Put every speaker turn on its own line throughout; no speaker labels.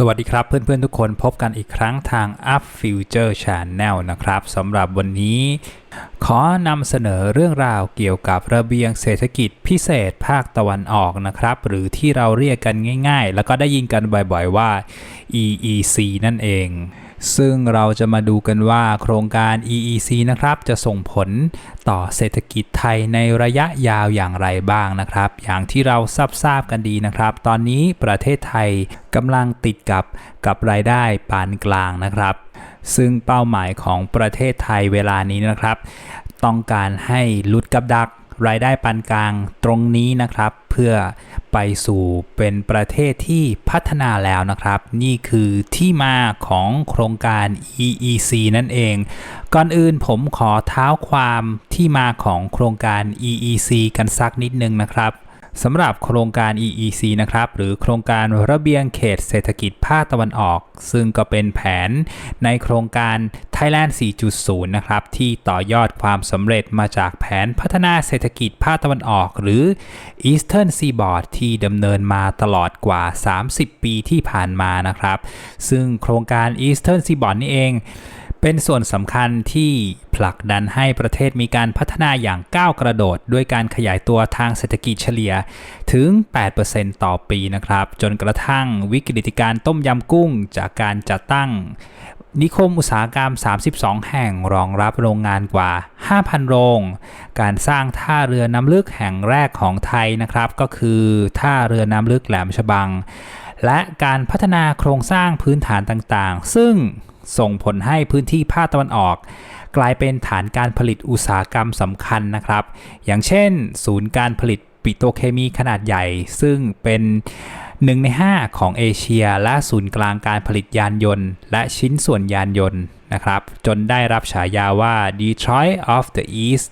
สวัสดีครับเพื่อนๆทุกคนพบกันอีกครั้งทาง Up Future Channel นะครับสำหรับวันนี้ ขอนำเสนอเรื่องราวเกี่ยวกับระเบียงเศรษฐกิจพิเศษภาคตะวันออกนะครับ หรือที่เราเรียกกันง่ายๆ แล้วก็ได้ยินกันบ่อยๆว่า EEC นั่นเอง ซึ่งเราจะมาดูกันว่าโครงการ EEC นะครับจะส่งผลต่อเศรษฐกิจไทยในระยะยาวอย่างไรบ้างนะครับ อย่างที่เราทราบทราบกันดีนะครับ ตอนนี้ประเทศไทยกำลังติดกับกับรายได้ปานกลางนะครับ ซึ่งเป้าหมายของประเทศไทยเวลานี้นะครับ ต้องการให้ลุดกับดัก รายได้ปานกลางตรงนี้นะครับ เพื่อไปสู่เป็นประเทศที่พัฒนาแล้วนะครับ นี่คือที่มาของโครงการ EEC นั่นเอง ก่อนอื่นผมขอเท้าความที่มาของโครงการ EEC กันสักนิดนึงนะครับ สำหรับโครงการ EEC นะครับ หรือโครงการระเบียงเขตเศรษฐกิจภาคตะวันออก ซึ่งก็เป็นแผนในโครงการ Thailand 4.0 นะครับ ที่ต่อยอดความสำเร็จมาจากแผนพัฒนาเศรษฐกิจภาคตะวันออก หรือ Eastern Seaboard ที่ดำเนินมาตลอดกว่า 30 ปีที่ผ่านมานะครับ ซึ่งโครงการ Eastern Seaboard นี่เอง เป็นส่วนสำคัญที่ผลักดันให้ประเทศมีการพัฒนาอย่างก้าวกระโดด ด้วยการขยายตัวทางเศรษฐกิจเฉลี่ยถึง 8%ต่อปีนะครับ จนกระทั่งวิกฤติการต้มยำกุ้งจากการจัดตั้ง นิคมอุตสาหกรรม 32 แห่งรองรับโรงงานกว่า 5,000 โรง การสร้างท่าเรือน้ำลึกแห่งแรกของไทยนะครับ ก็คือท่าเรือน้ำลึกแหลมฉบัง และการพัฒนาโครงสร้างพื้นฐานต่างๆ ซึ่ง ส่งผลให้พื้นที่ภาคตะวันออก กลายเป็นฐานการผลิตอุตสาหกรรมสำคัญนะครับ อย่างเช่น ศูนย์การผลิตปิโตเคมีขนาดใหญ่ ซึ่งเป็นหนึ่งใน 5 ของเอเชีย และศูนย์กลางการผลิตยานยนต์ และชิ้นส่วนยานยนต์นะครับ จนได้รับฉายาว่า Detroit of the East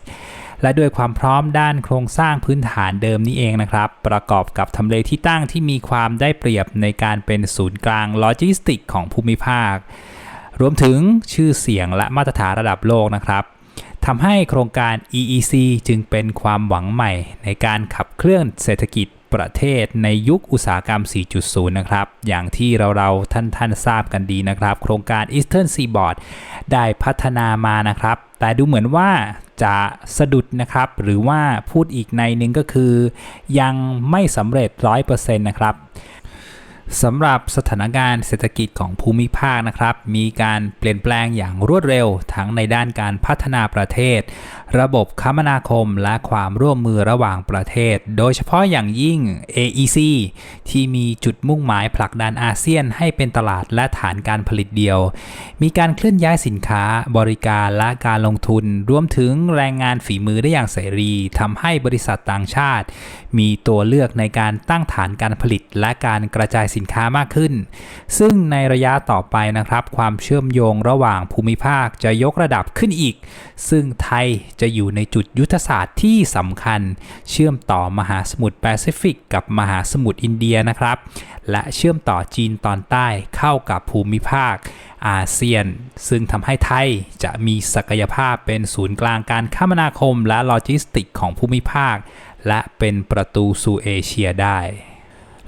และด้วยความพร้อมด้านโครงสร้างพื้นฐานเดิมนี้เองนะครับ ประกอบกับทำเลที่ตั้งที่มีความได้เปรียบในการเป็นศูนย์กลางโลจิสติกของภูมิภาค รวมถึงชื่อเสียงและมาตรฐานระดับโลกนะครับทำให้โครงการ EEC จึงเป็นความหวังใหม่ในการขับเคลื่อนเศรษฐกิจประเทศในยุคอุตสาหกรรม 4.0 นะครับ อย่างที่เราเราท่านท่านทราบกันดีนะครับ โครงการ Eastern Seaboard ได้พัฒนามานะครับ แต่ดูเหมือนว่าจะสะดุดนะครับ หรือว่าพูดอีกในนึงก็คือ ยังไม่สำเร็จ 100%นะครับ สำหรับสถานการณ์เศรษฐกิจของภูมิภาคนะครับ มีการเปลี่ยนแปลงอย่างรวดเร็ว ทั้งในด้านการพัฒนาประเทศ ระบบคมนาคมและความร่วมมือระหว่างประเทศ โดยเฉพาะอย่างยิ่ง AEC ที่มีจุดมุ่งหมายผลักดันอาเซียนให้เป็นตลาดและฐานการผลิตเดียว มีการเคลื่อนย้ายสินค้า บริการและการลงทุน รวมถึงแรงงานฝีมือได้อย่างเสรีทำให้บริษัทต่างชาติ มีตัวเลือกในการตั้งฐานการผลิตและการกระจายสินค้ามากขึ้น ซึ่งในระยะต่อไปนะครับ ความเชื่อมโยงระหว่างภูมิภาคจะยกระดับขึ้นอีก ซึ่งไทยจะอยู่ในจุดยุทธศาสตร์ที่สำคัญ เชื่อมต่อมหาสมุทรแปซิฟิก กับมหาสมุทรอินเดียนะครับ และเชื่อมต่อจีนตอนใต้เข้ากับภูมิภาคอาเซียน ซึ่งทำให้ไทยจะมีศักยภาพเป็นศูนย์กลางการคมนาคมและโลจิสติกของภูมิภาค และเป็นประตูสู่เอเชียได้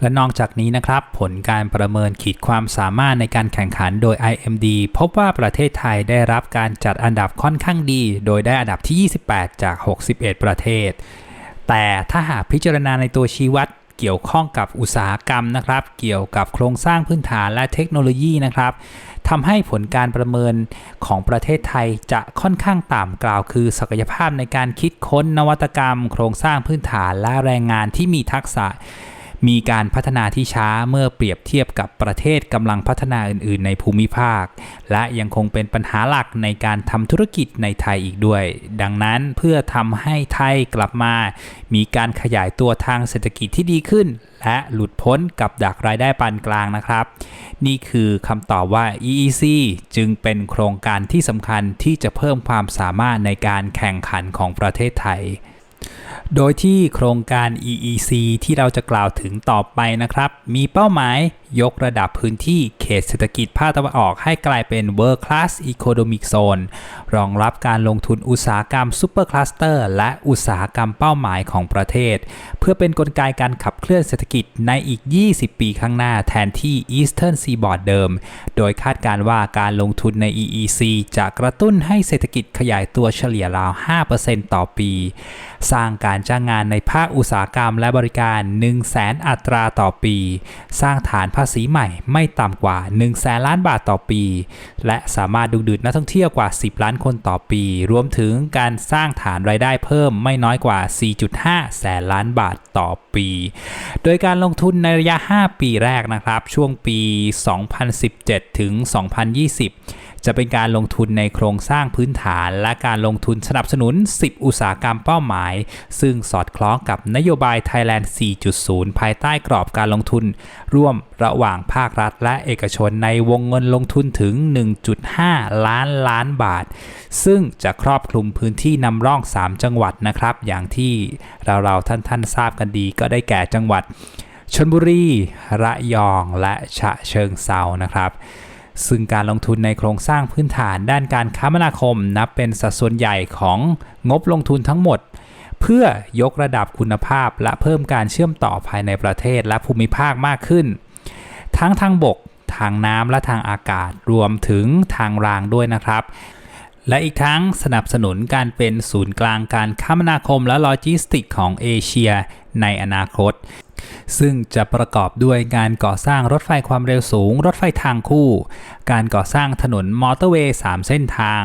และนอกจากนี้นะครับ ผลการประเมินขีดความสามารถในการแข่งขันโดย IMD พบว่าประเทศไทยได้รับการจัดอันดับค่อนข้างดี โดยได้อันดับที่ 28 จาก 61 ประเทศ แต่ถ้าหากพิจารณาในตัวชี้วัดเกี่ยวข้องกับอุตสาหกรรมนะครับ เกี่ยวกับโครงสร้างพื้นฐานและเทคโนโลยีนะครับทำให้ผลการประเมินของประเทศไทยจะค่อนข้างต่ำกล่าวคือ ศักยภาพในการคิดค้นนวัตกรรม โครงสร้างพื้นฐานและแรงงานที่มีทักษะ มีการพัฒนาที่ช้าเมื่อเปรียบเทียบกับประเทศกำลังพัฒนาอื่น ๆ ในภูมิภาค และยังคงเป็นปัญหาหลักในการทำธุรกิจในไทยอีกด้วย ดังนั้นเพื่อทำให้ไทยกลับมา มีการขยายตัวทางเศรษฐกิจที่ดีขึ้น และหลุดพ้นกับดักรายได้ปานกลางนะครับ นี่คือคำตอบว่า EEC จึงเป็นโครงการที่สำคัญที่จะเพิ่มความสามารถในการแข่งขันของประเทศไทย โดยที่โครงการ EEC ที่เราจะกล่าวถึงต่อไปนะครับ มีเป้าหมายยกระดับพื้นที่เขตเศรษฐกิจภาคตะวันออกให้กลายเป็น World Class Economic Zone รองรับการลงทุนอุตสาหกรรมซูเปอร์คลัสเตอร์และอุตสาหกรรมเป้าหมายของประเทศ เพื่อเป็นนกลไกการขับเคลื่อนเศรษฐกิจในอีก 20 ปีข้างหน้าแทนที่ Eastern Seaboard เดิม โดยคาดการว่าการลงทุนใน EEC จะกระตุ้นให้เศรษฐกิจขยายตัวเฉลี่ยราว 5%ต่อปี สร้างการจ้างงานในภาคอุตสาหกรรมและบริการ 1 0 0 0 0แสนอัตราต่อปี สร้างฐานภาษีใหม่ไม่ต่ำกว่า1แสนล้านบาทต่อปี และสามารถดึงดูดนักท่องเที่ยวกว่า 10 ล้านคนต่อปี รวมถึงการสร้างฐานรายได้เพิ่มไม่น้อยกว่า 4.5 แสนล้านบาทต่อปี โดยการลงทุนในระยะ 5 ปีแรกนะครับ ช่วงปี 2017 ถึง 2020 จะเป็นการลงทุนในโครงสร้างพื้นฐาน และการลงทุนสนับสนุน 10 อุตสาหกรรมเป้าหมาย ซึ่งสอดคล้องกับนโยบาย Thailand 4.0 ภายใต้กรอบการลงทุน ร่วมระหว่างภาครัฐ และเอกชนในวงเงินลงทุนถึง 1.5 ล้านล้านบาท ซึ่งจะครอบคลุมพื้นที่นำร่อง 3 จังหวัดนะครับ อย่างที่เราๆท่านๆทราบกันดีก็ได้แก่จังหวัดชลบุรี ระยอง และฉะเชิงเซานะครับ ซึ่งการลงทุนในโครงสร้างพื้นฐานด้านการคมนาคมนับเป็นสัดส่วนใหญ่ของงบลงทุนทั้งหมด เพื่อยกระดับคุณภาพและเพิ่มการเชื่อมต่อภายในประเทศและภูมิภาคมากขึ้น ทั้งทางบก ทางน้ำและทางอากาศรวมถึงทางรางด้วยนะครับและอีกทั้งสนับสนุนการเป็นศูนย์กลางการคมนาคมและโลจิสติกของเอเชียในอนาคต ซึ่งจะประกอบด้วยการก่อสร้างรถไฟความเร็วสูง รถไฟทางคู่ การก่อสร้างถนนมอเตอร์เวย์ 3 เส้นทาง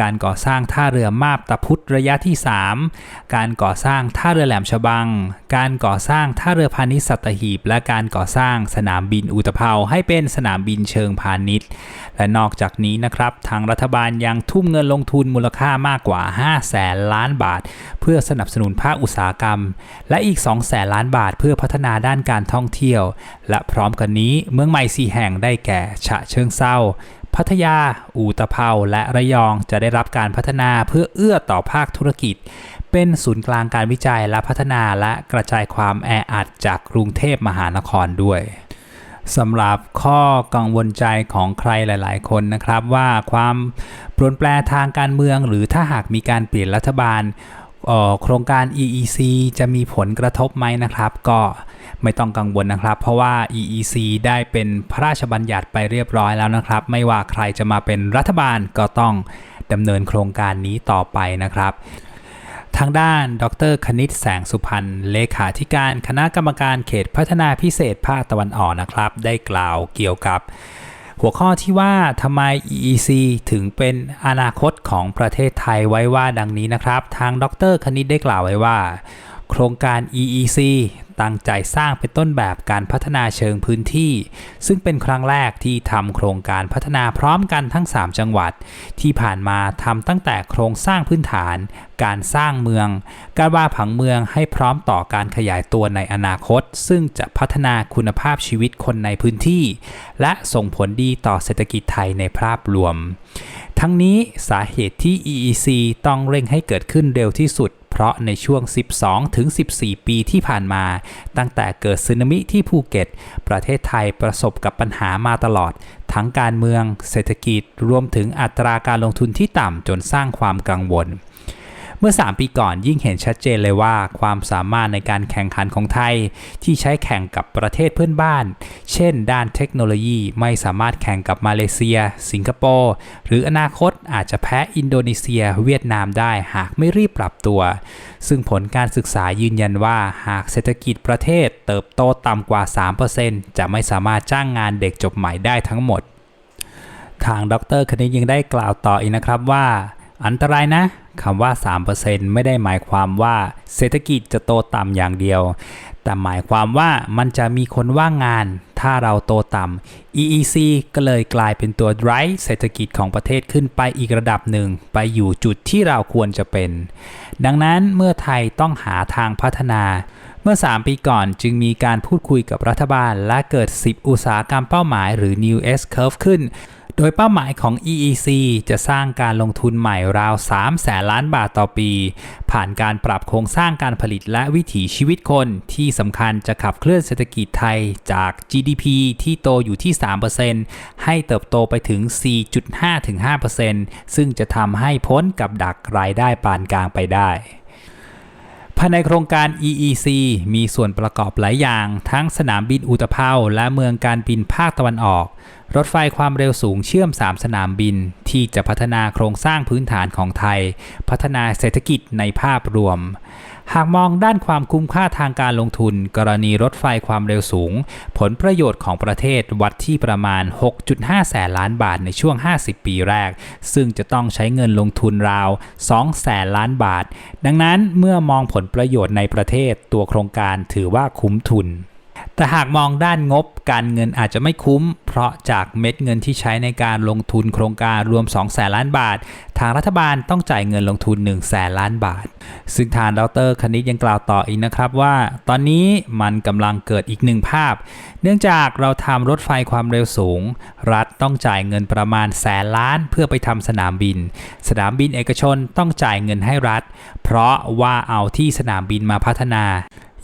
การก่อสร้างท่าเรือมาบตาพุธระยะที่ 3 การก่อสร้างท่าเรือแหลมฉบัง การก่อสร้างท่าเรือพาณิชย์สัตหีบ และการก่อสร้างสนามบินอุตภเปาให้เป็นสนามบินเชิงพาณิชย์ และนอกจากนี้นะครับทางรัฐบาลยังทุ่มเงินลงทุนมูลค่ามากกว่า5แสนล้านบาท เพื่อสนับสนุนภาคอุตสาหกรรม และอีก2แสนล้านบาทเพื่อพัฒนาด้านการท่องเที่ยว และพร้อมกันนี้เมืองใหม่สีแห่งได้แก่ ฉะเชิงเซาพัทยา อูตะเภา และระยองจะได้รับการพัฒนาเพื่อเอื้อต่อภาคธุรกิจ เป็นศูนย์กลางการวิจัยและพัฒนาและกระจายความแออัดจากกรุงเทพมหานครด้วยสำหรับข้อกังวลใจของใครหลาย ๆ คนนะครับว่าความปลี่ยนแปลทางการเมืองหรือถ้าหากมีการเปลี่ยนรัฐบาล โครงการ EEC จะมีผลกระทบไหมนะครับ ก็ไม่ต้องกังวลนะครับ เพราะว่า EEC ได้เป็นพระราชบัญญัติไปเรียบร้อยแล้วนะครับ ไม่ว่าใครจะมาเป็นรัฐบาลก็ต้องดำเนินโครงการนี้ต่อไปนะครับทางด้าน ดรคณิตแสงสุพรรณ เลขาธิการคณะกรรมการเขตพัฒนาพิเศษภาคตะวันออกนะครับ ได้กล่าวเกี่ยวกับ หัวข้อที่ว่าทำไม EEC ถึงเป็นอนาคตของประเทศไทยไว้ว่าดังนี้นะครับ ทางดรคณิตได้กล่าวไว้ว่า โครงการ EEC ตั้งใจสร้างเป็นต้นแบบการพัฒนาเชิงพื้นที่ ซึ่งเป็นครั้งแรกที่ทำโครงการพัฒนาพร้อมกันทั้ง 3 จังหวัด ที่ผ่านมาทำตั้งแต่โครงสร้างพื้นฐาน การสร้างเมือง การว่าผังเมืองให้พร้อมต่อการขยายตัวในอนาคต ซึ่งจะพัฒนาคุณภาพชีวิตคนในพื้นที่ และส่งผลดีต่อเศรษฐกิจไทยในภาพรวม ทั้งนี้สาเหตุที่ EEC ต้องเร่งให้เกิดขึ้นเร็วที่สุด เพราะในช่วง 12 ถึง 14 ปีที่ผ่านมา ตั้งแต่เกิดสึนามิที่ภูเก็ต ประเทศไทยประสบกับปัญหามาตลอด ทั้งการเมือง เศรษฐกิจ รวมถึงอัตราการลงทุนที่ต่ำจนสร้างความกังวล เมื่อ 3 ปีก่อนยิ่งเห็นชัดเจนเลยว่าความสามารถในการแข่งขันของไทย ที่ใช้แข่งกับประเทศเพื่อนบ้าน เช่น ด้านเทคโนโลยีไม่สามารถแข่งกับมาเลเซีย สิงคโปร์หรืออนาคตอาจจะแพ้อินโดนีเซีย เวียดนามได้หากไม่รีบปรับตัว ซึ่งผลการศึกษายืนยันว่าหากเศรษฐกิจประเทศเติบโตต่ำกว่า 3%จะไม่สามารถจ้างงานเด็กจบใหม่ได้ทั้งหมด ทางดรคณิตยังได้กล่าวต่ออีกนะครับว่า อันตรายนะ คำว่า 3%ไม่ได้หมายความว่าเศรษฐกิจจะโตต่ำอย่างเดียว แต่หมายความว่ามันจะมีคนว่างงาน ถ้าเราโตต่ำ EEC ก็เลยกลายเป็นตัว drive เศรษฐกิจของประเทศขึ้นไปอีกระดับหนึ่ง ไปอยู่จุดที่เราควรจะเป็น ดังนั้นเมื่อไทยต้องหาทางพัฒนาเมื่อ 3 ปีก่อนจึงมีการพูดคุยกับรัฐบาลและเกิด 10 อุตสาหกรรมเป้าหมายหรือ New S Curve ขึ้น โดยเป้าหมายของ EEC จะสร้างการลงทุนใหม่ราว 3 แสนล้านบาทต่อปี ผ่านการปรับโครงสร้างการผลิตและวิถีชีวิตคน ที่สำคัญจะขับเคลื่อนเศรษฐกิจไทยจาก GDP ที่โตอยู่ที่ 3%ให้เติบโตไปถึง 4.5-5%ซึ่งจะทำให้พ้นกับดักรายได้ปานกลางไปได้ภายในโครงการ EEC มีส่วนประกอบหลายอย่าง ทั้งสนามบินอุตภเปาและเมืองการบินภาคตะวันออก รถไฟความเร็วสูงเชื่อม 3 สนามบิน ที่จะพัฒนาโครงสร้างพื้นฐานของไทย พัฒนาเศรษฐกิจในภาพรวม หากมองด้านความคุ้มค่าทางการลงทุน กรณีรถไฟความเร็วสูง ผลประโยชน์ของประเทศวัดที่ประมาณ 6.5 แสนล้านบาทในช่วง 50 ปีแรก ซึ่งจะต้องใช้เงินลงทุนราว 2 แสนล้านบาท ดังนั้นเมื่อมองผลประโยชน์ในประเทศตัวโครงการถือว่าคุ้มทุน แต่หากมองด้านงบการเงินอาจจะไม่คุ้ม เพราะจากเม็ดเงินที่ใช้ในการลงทุนโครงการรวม2แสนล้านบาท ทางรัฐบาลต้องจ่ายเงินลงทุน1แสนล้านบาท ซึ่งทางดรคณิตยังกล่าวต่ออีกนะครับว่า ตอนนี้มันกำลังเกิดอีกหนึ่งภาพ เนื่องจากเราทำรถไฟความเร็วสูง รัฐต้องจ่ายเงินประมาณแสนล้าน เพื่อไปทำสนามบิน สนามบินเอกชนต้องจ่ายเงินให้รัฐ เพราะว่าเอาที่สนามบินมาพัฒนา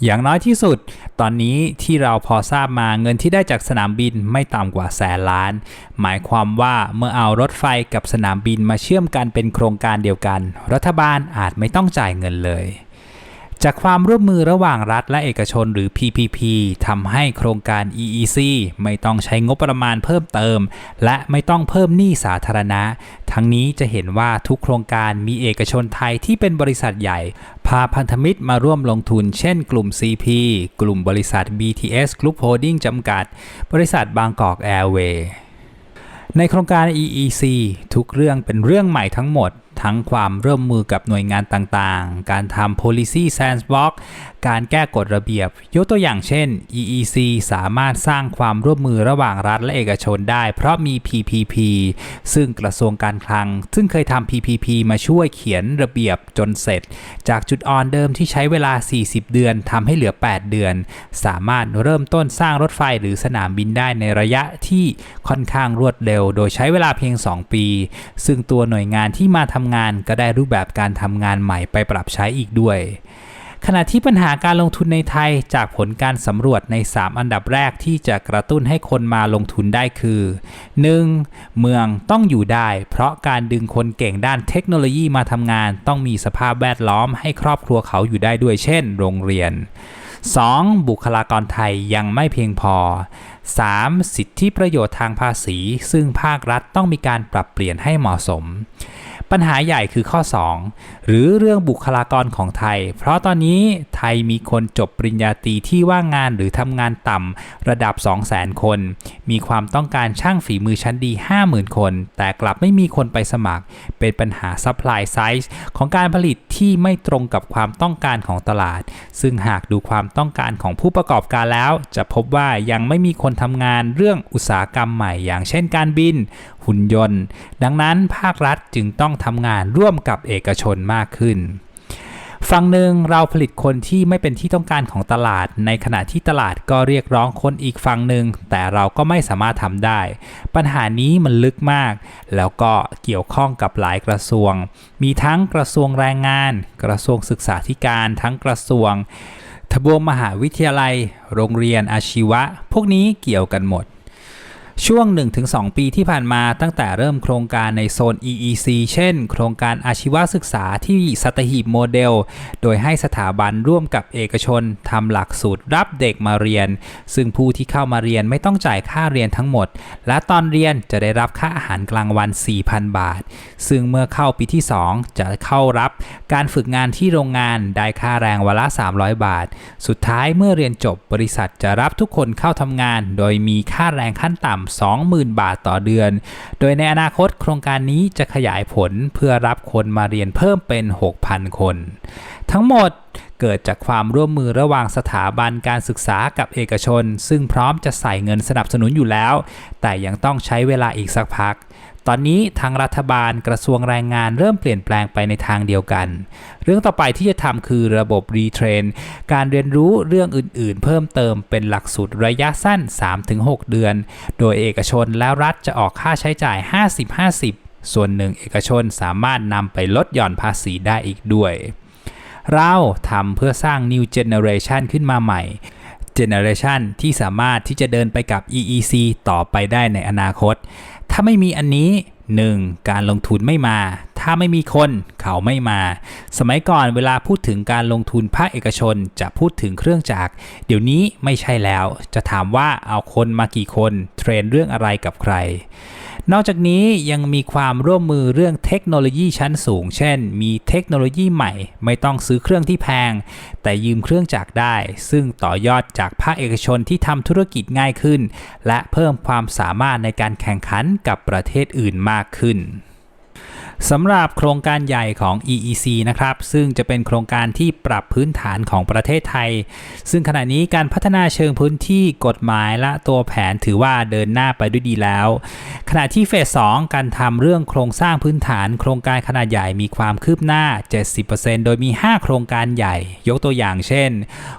อย่างน้อยที่สุด ตอนนี้ที่เราพอทราบมาเงินที่ได้จากสนามบินไม่ต่ำกว่าแสนล้าน หมายความว่าเมื่อเอารถไฟกับสนามบินมาเชื่อมกันเป็นโครงการเดียวกัน รัฐบาลอาจไม่ต้องจ่ายเงินเลย จากความร่วมมือระหว่างรัฐและเอกชนหรือ PPP ทำให้โครงการ EEC ไม่ต้องใช้งบประมาณเพิ่มเติม และไม่ต้องเพิ่มหนี้สาธารณะ ทั้งนี้จะเห็นว่าทุกโครงการมีเอกชนไทยที่เป็นบริษัทใหญ่ พาพันธมิตรมาร่วมลงทุน เช่นกลุ่ม CP กลุ่มบริษัท BTS Group Holding จำกัด บริษัทบางกอกแอร์เวย์ในโครงการ EEC ทุกเรื่องเป็นเรื่องใหม่ทั้งหมด ทั้งความร่วมมือกับหน่วยงานต่างๆ การทำ policy sandbox การแก้กฎระเบียบ ยกตัวอย่างเช่น EEC สามารถสร้างความร่วมมือระหว่างรัฐและเอกชนได้ เพราะมี PPP ซึ่งกระทรวงการคลัง ซึ่งเคยทำ PPP มาช่วยเขียนระเบียบจนเสร็จ จากจุดอ่อนเดิมที่ใช้เวลา 40 เดือนทำให้เหลือ 8 เดือน สามารถเริ่มต้นสร้างรถไฟหรือสนามบินได้ในระยะที่ค่อนข้างรวดเร็ว โดยใช้เวลาเพียง 2 ปี ซึ่งตัวหน่วยงานที่มาทำงานก็ได้รูปแบบการทำงานใหม่ไปปรับใช้อีกด้วย ขณะที่ปัญหาการลงทุนในไทยจากผลการสำรวจใน 3 อันดับแรกที่จะกระตุ้นให้คนมาลงทุนได้คือ 1. เมืองต้องอยู่ได้ เพราะการดึงคนเก่งด้านเทคโนโลยีมาทำงาน ต้องมีสภาพแวดล้อมให้ครอบครัวเขาอยู่ได้ด้วยเช่น โรงเรียน 2. บุคลากรไทยยังไม่เพียงพอ 3. สิทธิประโยชน์ทางภาษี ซึ่งภาครัฐต้องมีการปรับเปลี่ยนให้เหมาะสม ปัญหาใหญ่คือข้อ 2 หรือเรื่องบุคลากรของไทย เพราะตอนนี้ไทยมีคนจบปริญญาตรีที่ว่างงานหรือทำงานต่ำระดับ 200,000 คน มีความต้องการช่างฝีมือชั้นดี 50,000 คน แต่กลับไม่มีคนไปสมัคร เป็นปัญหา supply size ของการผลิตที่ไม่ตรงกับความต้องการของตลาด ซึ่งหากดูความต้องการของผู้ประกอบการแล้ว จะพบว่ายังไม่มีคนทำงานเรื่องอุตสาหกรรมใหม่ อย่างเช่นการบิน หุ่นยนต์ ดังนั้นภาครัฐจึงต้องทำงานร่วมกับเอกชนมากขึ้นฝั่งหนึ่งเราผลิตคนที่ไม่เป็นที่ต้องการของตลาด ในขณะที่ตลาดก็เรียกร้องคนอีกฝั่งหนึ่งแต่เราก็ไม่สามารถทำได้ ปัญหานี้มันลึกมาก แล้วก็เกี่ยวข้องกับหลายกระทรวง มีทั้งกระทรวงแรงงาน กระทรวงศึกษาธิการ ทั้งกระทรวง ทบวงมหาวิทยาลัย โรงเรียนอาชีวะ พวกนี้เกี่ยวกันหมด ช่วง 1-2 ปีที่ผ่านมาตั้งแต่เริ่มโครงการในโซน EEC เช่น โครงการอาชีวศึกษาที่สัตหีบโมเดล โดยให้สถาบันร่วมกับเอกชนทำหลักสูตรรับเด็กมาเรียน ซึ่งผู้ที่เข้ามาเรียนไม่ต้องจ่ายค่าเรียนทั้งหมด และตอนเรียนจะได้รับค่าอาหารกลางวัน 4,000 บาท ซึ่งเมื่อเข้าปีที่ 2 จะเข้ารับการฝึกงานที่โรงงานได้ค่าแรงวันละ 300 บาท สุดท้ายเมื่อเรียนจบบริษัทจะรับทุกคนเข้าทำงาน โดยมีค่าแรงขั้นต่ำ20,000 บาทต่อเดือน โดยในอนาคตโครงการนี้จะขยายผลเพื่อรับคนมาเรียนเพิ่มเป็น 6,000 คน ทั้งหมดเกิดจากความร่วมมือระหว่างสถาบันการศึกษากับเอกชน ซึ่งพร้อมจะใส่เงินสนับสนุนอยู่แล้ว แต่ยังต้องใช้เวลาอีกสักพัก ตอนนี้ทางรัฐบาลกระทรวงแรงงานเริ่มเปลี่ยนแปลงไปในทางเดียวกัน เรื่องต่อไปที่จะทำคือระบบรีเทรนการเรียนรู้เรื่องอื่นๆ เพิ่มเติมเป็นหลักสูตรระยะสั้น 3-6 เดือน โดยเอกชนและรัฐจะออกค่าใช้จ่าย 50-50 ส่วนหนึ่งเอกชนสามารถนำไปลดหย่อนภาษีได้อีกด้วย เราทำเพื่อสร้าง New Generation ขึ้นมาใหม่ Generation ที่สามารถที่จะเดินไปกับ EEC ต่อไปได้ในอนาคต ถ้าไม่มีอันนี้ 1. การลงทุนไม่มา ถ้าไม่มีคนเขาไม่มา สมัยก่อนเวลาพูดถึงการลงทุนภาคเอกชนจะพูดถึงเครื่องจักร เดี๋ยวนี้ไม่ใช่แล้ว จะถามว่าเอาคนมากี่คน เทรนเรื่องอะไรกับใคร นอกจากนี้ยังมีความร่วมมือเรื่องเทคโนโลยีชั้นสูง เช่น มีเทคโนโลยีใหม่ ไม่ต้องซื้อเครื่องที่แพง แต่ยืมเครื่องจากได้ ซึ่งต่อยอดจากภาคเอกชนที่ทำธุรกิจง่ายขึ้น และเพิ่มความสามารถในการแข่งขันกับประเทศอื่นมากขึ้น สำหรับโครงการใหญ่ของ EEC นะครับ ซึ่งจะเป็นโครงการที่ปรับพื้นฐานของประเทศไทย ซึ่งขณะนี้การพัฒนาเชิงพื้นที่กฎหมายและตัวแผนถือว่าเดินหน้าไปด้วยดีแล้ว ขณะที่เฟส 2 การทำเรื่องโครงสร้างพื้นฐาน โครงการขนาดใหญ่มีความคืบหน้า 70%โดยมี 5 โครงการใหญ่ ยกตัวอย่างเช่น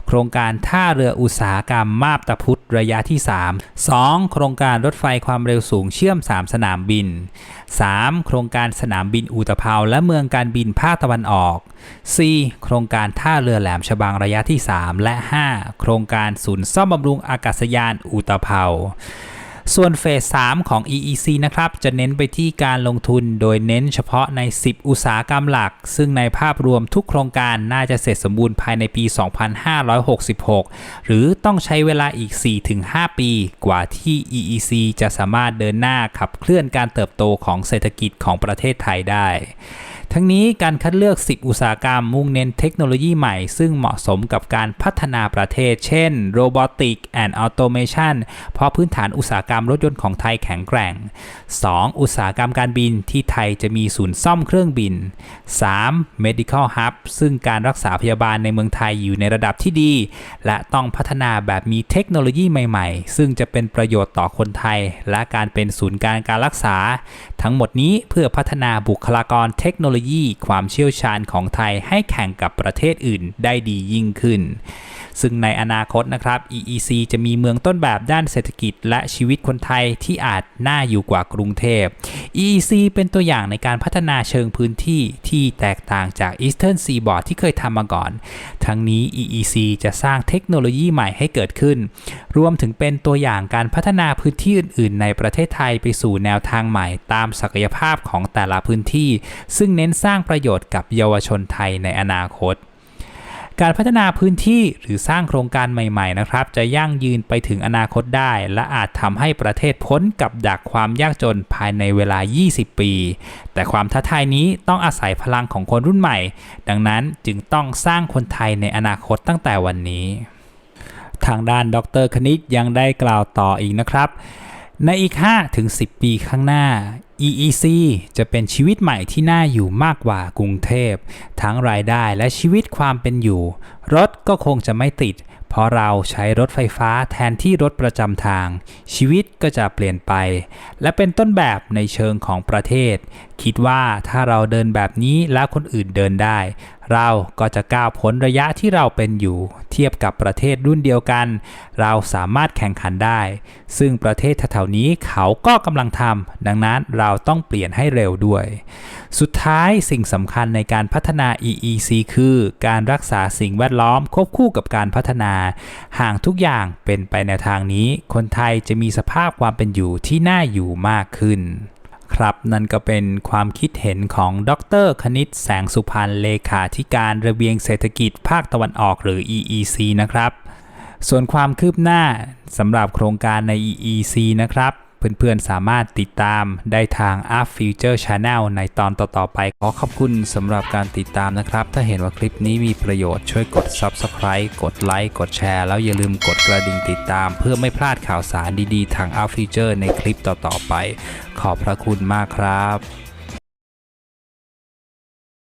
โครงการท่าเรืออุตสาหกรรมมาบตาพุธระยะที่ 3 2. โครงการรถไฟความเร็วสูงเชื่อม 3 สนามบิน 3. โครงการสนามบินอุตภาวและเมืองการบินภาคตะวันออก 4. โครงการท่าเรือแหลมฉบังระยะที่ 3 และ 5. โครงการศูนย์ซ่อมบำรุงอากาศยานอุตภาว ส่วนเฟส 3 ของ EEC นะครับจะเน้นไปที่การลงทุนโดยเน้นเฉพาะใน 10 อุตสาหกรรมหลัก ซึ่งในภาพรวมทุกโครงการน่าจะเสร็จสมบูรณ์ภายในปี 2566 หรือต้องใช้เวลาอีก 4-5 ปีกว่าที่ EEC จะสามารถเดินหน้าขับเคลื่อนการเติบโตของเศรษฐกิจของประเทศไทยได้ ทั้งนี้การคัดเลือก 10 อุตสาหกรรมมุ่งเน้นเทคโนโลยีใหม่ ซึ่งเหมาะสมกับการพัฒนาประเทศ เช่น Robotic and Automation เพราะพื้นฐานอุตสาหกรรมรถยนต์ของไทยแข็งแกร่ง 2. อุตสาหกรรมการบินที่ไทยจะมีศูนย์ซ่อมเครื่องบิน 3. Medical Hub ซึ่งการรักษาพยาบาลในเมืองไทยอยู่ในระดับที่ดี และต้องพัฒนาแบบมีเทคโนโลยีใหม่ๆ ซึ่งจะเป็นประโยชน์ต่อคนไทย และการเป็นศูนย์การการรักษา ทั้งหมดนี้เพื่อพัฒนาบุคลากรเทคโนโลยียี ความเชี่ยวชาญของไทยให้แข่งกับประเทศอื่นได้ดียิ่งขึ้น ซึ่งในอนาคตนะครับ EEC จะมีเมืองต้นแบบด้านเศรษฐกิจ และชีวิตคนไทยที่อาจน่าอยู่กว่ากรุงเทพ EEC เป็นตัวอย่างในการพัฒนาเชิงพื้นที่ที่แตกต่างจาก Eastern Seaboard ที่เคยทำมาก่อน ทั้งนี้ EEC จะสร้างเทคโนโลยีใหม่ให้เกิดขึ้น รวมถึงเป็นตัวอย่างการพัฒนาพื้นที่อื่น ๆ ในประเทศไทยไปสู่แนวทางใหม่ ตามศักยภาพของแต่ละพื้นที่ ซึ่งเน้นสร้างประโยชน์กับเยาวชนไทยในอนาคต การพัฒนาพื้นที่หรือสร้างโครงการใหม่ๆนะครับ จะยั่งยืนไปถึงอนาคตได้ และอาจทำให้ประเทศพ้นกับดักความยากจนภายในเวลา 20 ปี แต่ความท้าทายนี้ต้องอาศัยพลังของคนรุ่นใหม่ ดังนั้นจึงต้องสร้างคนไทยในอนาคตตั้งแต่วันนี้ ทางด้านดรคณิตยังได้กล่าวต่ออีกนะครับในอีก 5-10 ปีข้างหน้า EEC จะเป็นชีวิตใหม่ที่น่าอยู่มากกว่ากรุงเทพ ทั้งรายได้และชีวิตความเป็นอยู่ รถก็คงจะไม่ติด เพราะเราใช้รถไฟฟ้าแทนที่รถประจำทาง ชีวิตก็จะเปลี่ยนไป และเป็นต้นแบบในเชิงของประเทศ คิดว่าถ้าเราเดินแบบนี้แล้วคนอื่นเดินได้ เราก็จะก้าวพ้นระยะที่เราเป็นอยู่ เทียบกับประเทศรุ่นเดียวกัน เราสามารถแข่งขันได้ ซึ่งประเทศแถวๆนี้เขาก็กำลังทำดังนั้นเราต้องเปลี่ยนให้เร็วด้วย สุดท้ายสิ่งสำคัญในการพัฒนา EEC คือการรักษาสิ่งแวดล้อมล้อมควบคู่กับการพัฒนาห่างทุกอย่างเป็นไปในทางนี้ คนไทยจะมีสภาพความเป็นอยู่ที่น่าอยู่มากขึ้นครับนั่นก็เป็นความคิดเห็นของดรคณิตแสงสุพรรณเลขาธิการระเบียงเศรษฐกิจภาคตะวันออกหรือ EEC นะครับ ส่วนความคืบหน้าสำหรับโครงการใน EEC นะครับ เพื่อนๆสามารถติดตามได้ทาง Up Future Channel ในตอนต่อๆไป ขอขอบคุณสำหรับการติดตามนะครับ ถ้าเห็นว่าคลิปนี้มีประโยชน์ช่วยกด Subscribe กดไลค์กดแชร์แล้วอย่าลืมกดกระดิ่งติดตาม เพื่อไม่พลาดข่าวสารดีๆ ทาง Up Future ในคลิปต่อๆไป ขอบพระคุณมากครับ